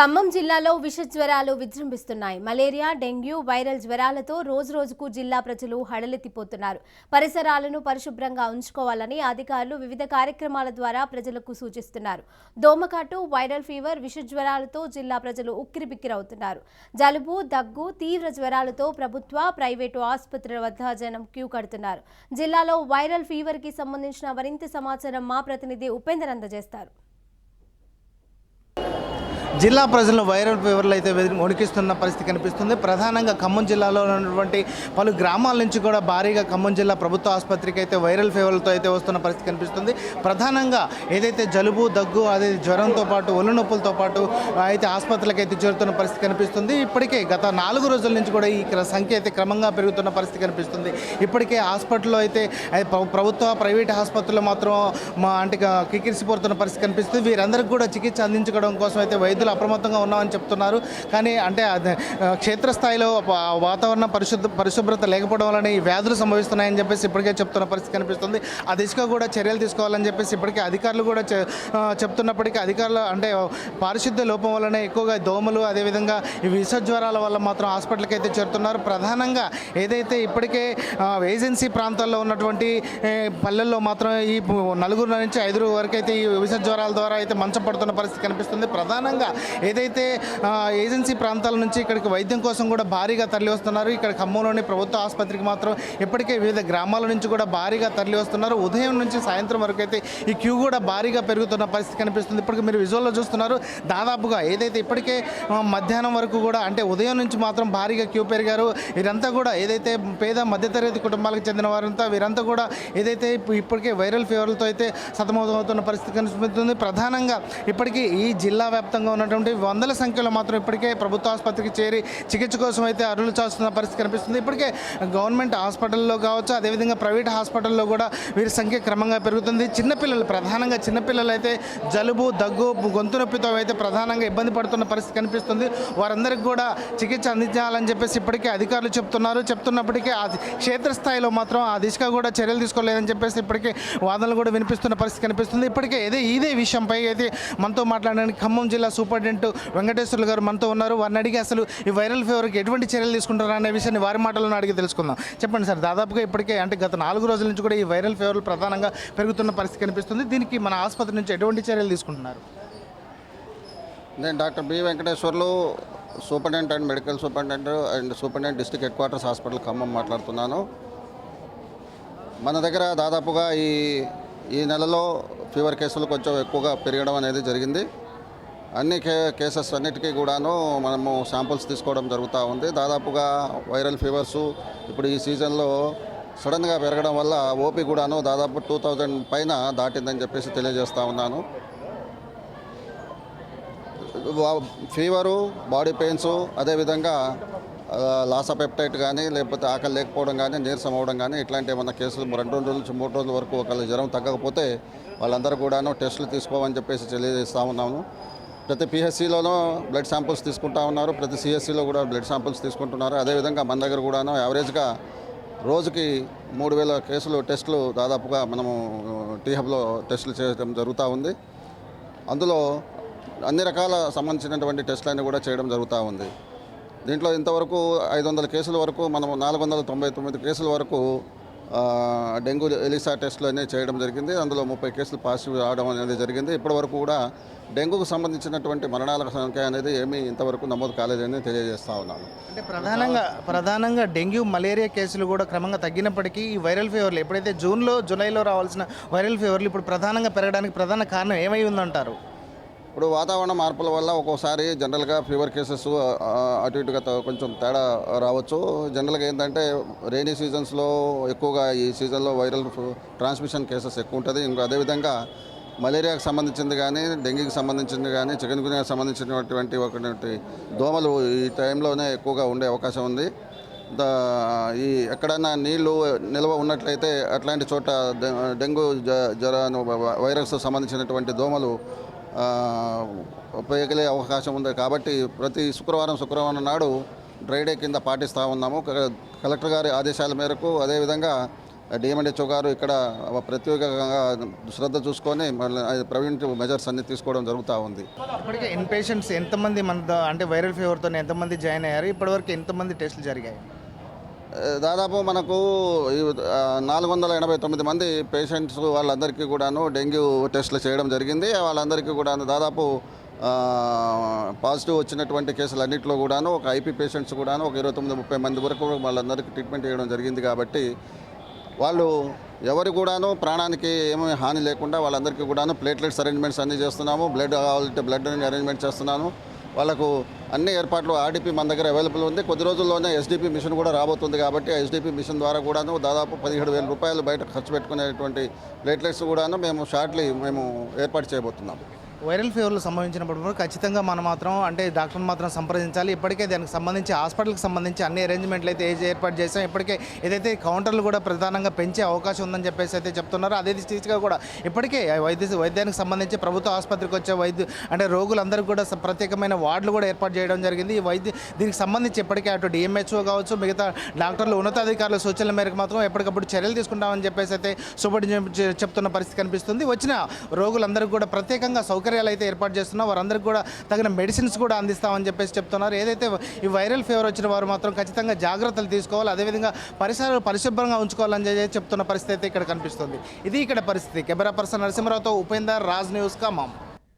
ఖమ్మం జిల్లాలో విష జ్వరాలు విజృంభిస్తున్నాయి. మలేరియా డెంగ్యూ వైరల్ జ్వరాలతో రోజు రోజుకు జిల్లా ప్రజలు హడలెత్తిపోతున్నారు. పరిసరాలను పరిశుభ్రంగా ఉంచుకోవాలని అధికారులు వివిధ కార్యక్రమాల ద్వారా ప్రజలకు సూచిస్తున్నారు. దోమకాటు వైరల్ ఫీవర్ విష జ్వరాలతో జిల్లా ప్రజలు ఉక్కిరిబిక్కిరవుతున్నారు. జలుబు దగ్గు తీవ్ర జ్వరాలతో ప్రభుత్వ ప్రైవేటు ఆసుపత్రుల వద్ద జనం క్యూ కడుతున్నారు. జిల్లాలో వైరల్ ఫీవర్కి సంబంధించిన మరింత సమాచారం మా ప్రతినిధి ఉపేందర్ అందజేస్తారు. జిల్లా ప్రజలను వైరల్ ఫీవర్లు అయితే వణికిస్తున్న పరిస్థితి కనిపిస్తుంది. ప్రధానంగా ఖమ్మం జిల్లాలో ఉన్నటువంటి పలు గ్రామాల నుంచి కూడా భారీగా ఖమ్మం జిల్లా ప్రభుత్వ ఆసుపత్రికి అయితే వైరల్ ఫీవర్లతో అయితే వస్తున్న పరిస్థితి కనిపిస్తుంది. ప్రధానంగా ఏదైతే జలుబు దగ్గు అదే జ్వరంతో పాటు ఒళ్ళు నొప్పులతో పాటు అయితే ఆసుపత్రులకు అయితే చేరుతున్న పరిస్థితి కనిపిస్తుంది. ఇప్పటికే గత నాలుగు రోజుల నుంచి కూడా ఈ సంఖ్య అయితే క్రమంగా పెరుగుతున్న పరిస్థితి కనిపిస్తుంది. ఇప్పటికే హాస్పిటల్లో అయితే ప్రభుత్వ ప్రైవేట్ ఆసుపత్రులు మాత్రం మా అంటే కికిరిసిపోతున్న కిక్కిరిసిపోతున్న పరిస్థితి కనిపిస్తుంది. వీరందరికీ కూడా చికిత్స అందించుకోవడం కోసం అయితే వైద్యులు అప్రమత్తంగా ఉన్నామని చెప్తున్నారు. కానీ అంటే క్షేత్రస్థాయిలో వాతావరణ పరిశుద్ధ పరిశుభ్రత లేకపోవడం వలన ఈ వ్యాధులు సంభవిస్తున్నాయని చెప్పేసి ఇప్పటికే చెప్తున్న పరిస్థితి కనిపిస్తుంది. ఆ దిశగా కూడా చర్యలు తీసుకోవాలని చెప్పేసి ఇప్పటికే అధికారులు కూడా చె- చెప్తున్నప్పటికీ అధికారులు అంటే పారిశుద్ధ్య లోపం వలన ఎక్కువగా దోమలు అదేవిధంగా ఈ విష జ్వరాల వల్ల మాత్రం హాస్పిటల్కి అయితే చేరుతున్నారు. ప్రధానంగా ఏదైతే ఇప్పటికే ఏజెన్సీ ప్రాంతాల్లో ఉన్నటువంటి పల్లెల్లో మాత్రం ఈ నలుగురు నుంచి ఐదుగురు వరకు అయితే ఈ విష జ్వరాల ద్వారా అయితే మంచం పడుతున్న పరిస్థితి కనిపిస్తుంది. ప్రధానంగా ఏదైతే ఏజెన్సీ ప్రాంతాల నుంచి ఇక్కడికి వైద్యం కోసం కూడా భారీగా తరలి వస్తున్నారు ఇక్కడ ఖమ్మంలోని ప్రభుత్వ ఆసుపత్రికి మాత్రం ఇప్పటికే వివిధ గ్రామాల నుంచి కూడా భారీగా తరలి వస్తున్నారు ఉదయం నుంచి సాయంత్రం వరకు అయితే ఈ క్యూ కూడా భారీగా పెరుగుతున్న పరిస్థితి కనిపిస్తుంది. ఇప్పటికి మీరు విజువల్లో చూస్తున్నారు. దాదాపుగా ఏదైతే ఇప్పటికే మధ్యాహ్నం వరకు కూడా అంటే ఉదయం నుంచి మాత్రం భారీగా క్యూ పెరిగారు. వీరంతా కూడా ఏదైతే పేద మధ్యతరగతి కుటుంబాలకు చెందిన వారంతా వీరంతా కూడా ఏదైతే ఇప్పటికే వైరల్ ఫీవర్లతో అయితే సతమతమవుతున్న పరిస్థితి కనిపిస్తుంది. ప్రధానంగా ఇప్పటికీ ఈ జిల్లా వ్యాప్తంగా ఉన్నటువంటి వందల సంఖ్యలో మాత్రం ఇప్పటికే ప్రభుత్వ ఆసుపత్రికి చేరి చికిత్స కోసం అయితే అరులు చాస్తున్న పరిస్థితి కనిపిస్తుంది. ఇప్పటికే గవర్నమెంట్ హాస్పిటల్లో కావచ్చు అదేవిధంగా ప్రైవేట్ హాస్పిటల్లో కూడా వీరి సంఖ్య క్రమంగా పెరుగుతుంది. చిన్నపిల్లలు ప్రధానంగా చిన్నపిల్లలు అయితే జలుబు దగ్గు గొంతు నొప్పితో అయితే ప్రధానంగా ఇబ్బంది పడుతున్న పరిస్థితి కనిపిస్తుంది. వారందరికీ కూడా చికిత్స అందించాలని చెప్పేసి ఇప్పటికే అధికారులు చెప్తున్నారు. చెప్తున్నప్పటికీ ఆ క్షేత్రస్థాయిలో మాత్రం ఆ దిశగా కూడా చర్యలు తీసుకోలేదని చెప్పేసి ఇప్పటికే వాదనలు కూడా వినిపిస్తున్న పరిస్థితి కనిపిస్తుంది. ఇప్పటికే ఇదే ఇదే విషయంపై అయితే మనతో మాట్లాడడానికి ఖమ్మం జిల్లా సూపర్ సూపరింటెండెంట్ వెంకటేశ్వర్లు గారు మనతో ఉన్నారు. వారిని అడిగి అసలు ఈ వైరల్ ఫీవర్కి ఎటువంటి చర్యలు తీసుకుంటారు అనే విషయాన్ని వారి మాటలను అడిగి తెలుసుకుందాం. చెప్పండి సార్ దాదాపుగా ఇప్పటికే అంటే గత నాలుగు రోజుల నుంచి కూడా ఈ వైరల్ ఫీవర్లు ప్రధానంగా పెరుగుతున్న పరిస్థితి కనిపిస్తుంది. దీనికి మన ఆసుపత్రి నుంచి ఎటువంటి చర్యలు తీసుకుంటున్నారు? నేను doctor B Venkateswarlu superintendent and medical superintendent and superintendent district headquarters hospital Khammam మాట్లాడుతున్నాను. మన దగ్గర దాదాపుగా ఈ ఈ నెలలో ఫీవర్ కేసులు కొంచెం ఎక్కువగా పెరగడం అనేది జరిగింది. అన్ని కే కేసెస్ అన్నిటికీ కూడాను మనము శాంపుల్స్ తీసుకోవడం జరుగుతూ ఉంది. దాదాపుగా వైరల్ ఫీవర్స్ ఇప్పుడు ఈ సీజన్లో సడన్గా పెరగడం వల్ల ఓపీ కూడాను దాదాపు టూ థౌజండ్ పైన దాటిందని చెప్పేసి తెలియజేస్తూ ఉన్నాను. ఫీవరు బాడీ పెయిన్స్ అదేవిధంగా ఆ, కానీ లేకపోతే ఆకలి లేకపోవడం కానీ నీరసం అవ్వడం కానీ ఇట్లాంటి ఏమైనా కేసులు రెండు రెండు రోజుల నుంచి మూడు రోజుల వరకు ఒకళ్ళు జ్వరం తగ్గకపోతే వాళ్ళందరూ కూడాను టెస్టులు తీసుకోమని చెప్పేసి తెలియజేస్తూ ఉన్నాము. ప్రతి పిహెచ్సిలోనూ బ్లడ్ శాంపుల్స్ తీసుకుంటా ఉన్నారు ప్రతి సిఎస్సిలో కూడా బ్లడ్ శాంపుల్స్ తీసుకుంటున్నారు. అదేవిధంగా మన దగ్గర కూడాను యావరేజ్గా రోజుకి మూడు వేల కేసులు టెస్టులు దాదాపుగా మనము టీ హబ్లో టెస్టులు చేయడం జరుగుతూ ఉంది. అందులో అన్ని రకాల సంబంధించినటువంటి టెస్టులన్నీ కూడా చేయడం జరుగుతూ ఉంది. దీంట్లో ఇంతవరకు ఐదు వందల కేసుల వరకు మనం నాలుగు వందల తొంభై తొమ్మిది కేసుల వరకు డెంగ్యూ ఎలిసా టెస్ట్లు అనేవి చేయడం జరిగింది. అందులో ముప్పై కేసులు పాజిటివ్ రావడం అనేది జరిగింది. ఇప్పటివరకు కూడా డెంగ్యూకు సంబంధించినటువంటి మరణాల సంఖ్య అనేది ఏమీ ఇంతవరకు నమోదు కాలేదని తెలియజేస్తా ఉన్నాను. అంటే ప్రధానంగా ప్రధానంగా డెంగ్యూ మలేరియా కేసులు కూడా క్రమంగా తగ్గినప్పటికీ ఈ వైరల్ ఫీవర్లు ఎప్పుడైతే జూన్లో జూలైలో రావాల్సిన వైరల్ ఫీవర్లు ఇప్పుడు ప్రధానంగా పెరగడానికి ప్రధాన కారణం ఏమై ఉందంటారు? ఇప్పుడు వాతావరణ మార్పుల వల్ల ఒక్కోసారి జనరల్గా ఫీవర్ కేసెస్ అటు ఇటుగా కొంచెం తేడా రావచ్చు. జనరల్గా ఏంటంటే రైనీ సీజన్స్లో ఎక్కువగా ఈ సీజన్లో వైరల్ ట్రాన్స్మిషన్ కేసెస్ ఎక్కువ ఉంటుంది ఇంకా అదేవిధంగా మలేరియాకి సంబంధించింది కానీ డెంగీకి సంబంధించింది కానీ చికెన్ గున్యాకి సంబంధించినటువంటి ఒకటి దోమలు ఈ టైంలోనే ఎక్కువగా ఉండే అవకాశం ఉంది. ద ఈ ఎక్కడైనా నీళ్ళు నిల్వ ఉన్నట్లయితే అట్లాంటి చోట డె- డెంగ్యూ జ్వర వైరస్ సంబంధించినటువంటి దోమలు ఉపయోగలే అవకాశం ఉంది. కాబట్టి ప్రతి శుక్రవారం శుక్రవారం నాడు డ్రై డే కింద పాటిస్తూ ఉన్నాము. క- కలెక్టర్ గారి ఆదేశాల మేరకు అదేవిధంగా డిఎండిహెచ్ఓ గారు ఇక్కడ ప్రత్యేకంగా శ్రద్ధ చూసుకొని మళ్ళీ ప్రివెంటివ్ మెజర్స్ అన్ని తీసుకోవడం జరుగుతూ ఉంది. ఇప్పటికే ఇన్ పేషెంట్స్ ఎంతమంది మన అంటే వైరల్ ఫీవర్తో ఎంతమంది జాయిన్ అయ్యారు? ఇప్పటివరకు ఎంతమంది టెస్టులు జరిగాయి? దాదాపు మనకు నాలుగు వందల ఎనభై తొమ్మిది మంది పేషెంట్స్ వాళ్ళందరికీ కూడాను డెంగ్యూ టెస్టులు చేయడం జరిగింది. వాళ్ళందరికీ కూడా దాదాపు పాజిటివ్ వచ్చినటువంటి కేసులు అన్నింటిలో కూడాను ఒక ఐపీ పేషెంట్స్ కూడాను ఒక ఇరవై తొమ్మిది ముప్పై మంది వరకు వాళ్ళందరికీ ట్రీట్మెంట్ చేయడం జరిగింది కాబట్టి వాళ్ళు ఎవరు కూడాను ప్రాణానికి ఏమీ హాని లేకుండా వాళ్ళందరికీ కూడాను ప్లేట్లెట్స్ అరేంజ్మెంట్స్ అన్నీ చేస్తున్నాము. బ్లడ్ కావాలంటే బ్లడ్ అరేంజ్మెంట్ చేస్తున్నాను. వాళ్ళకు అన్ని ఏర్పాట్లు ఆర్డీపీ మన దగ్గర అవైలబుల్ ఉంది. కొద్ది రోజుల్లోనే ఎస్డీపీ మిషన్ కూడా రాబోతుంది కాబట్టి ఎస్డీపీ మిషన్ ద్వారా కూడాను దాదాపు పదిహేడు వేల రూపాయలు బయట ఖర్చు పెట్టుకునేటువంటి ప్లేట్లెట్స్ కూడాను మేము షార్ట్లీ మేము ఏర్పాటు చేయబోతున్నాం. వైరల్ ఫీవర్లు సంభవించినప్పుడు ఖచ్చితంగా మనం మాత్రం అంటే డాక్టర్ని మాత్రం సంప్రదించాలి. ఇప్పటికే దానికి సంబంధించి హాస్పిటల్కి సంబంధించి అన్ని అరేంజ్మెంట్లు అయితే ఏర్పాటు చేసాం ఇప్పటికే ఏదైతే కౌంటర్లు కూడా ప్రధానంగా పెంచే అవకాశం ఉందని చెప్పేసి అయితే చెప్తున్నారు. అదే దిశగా కూడా ఇప్పటికే వైద్య వైద్యానికి సంబంధించి ప్రభుత్వ ఆసుపత్రికి వచ్చే వైద్యు అంటే రోగులందరికీ కూడా ప్రత్యేకమైన వార్డులు కూడా ఏర్పాటు చేయడం జరిగింది. ఈ వైద్య దీనికి సంబంధించి ఇప్పటికే అటు డిఎంహెచ్ఓ కావచ్చు మిగతా డాక్టర్లు ఉన్నతాధికారుల సూచనల మేరకు మాత్రం ఎప్పటికప్పుడు చర్యలు తీసుకుంటామని చెప్పేసి అయితే సూపరింటెండెంట్ చెప్తున్న పరిస్థితి కనిపిస్తుంది. వచ్చిన రోగులందరికీ కూడా ప్రత్యేకంగా సౌకర్యం సౌకర్యాలు అయితే ఏర్పాటు చేస్తున్నాం వారందరికీ కూడా తగిన మెడిసిన్స్ కూడా అందిస్తామని చెప్పేసి చెప్తున్నారు. ఏదైతే ఈ వైరల్ ఫీవర్ వచ్చిన వారు మాత్రం ఖచ్చితంగా జాగ్రత్తలు తీసుకోవాలి అదేవిధంగా పరిసరాలు పరిశుభ్రంగా ఉంచుకోవాలని చెప్పి చెప్తున్న పరిస్థితి అయితే ఇక్కడ కనిపిస్తుంది. ఇది ఇక్కడ పరిస్థితి. కెమెరా పర్సన్ నరసింహరావుతో ఉపేందర్ రాజ్ న్యూస్ ఖమ్మం.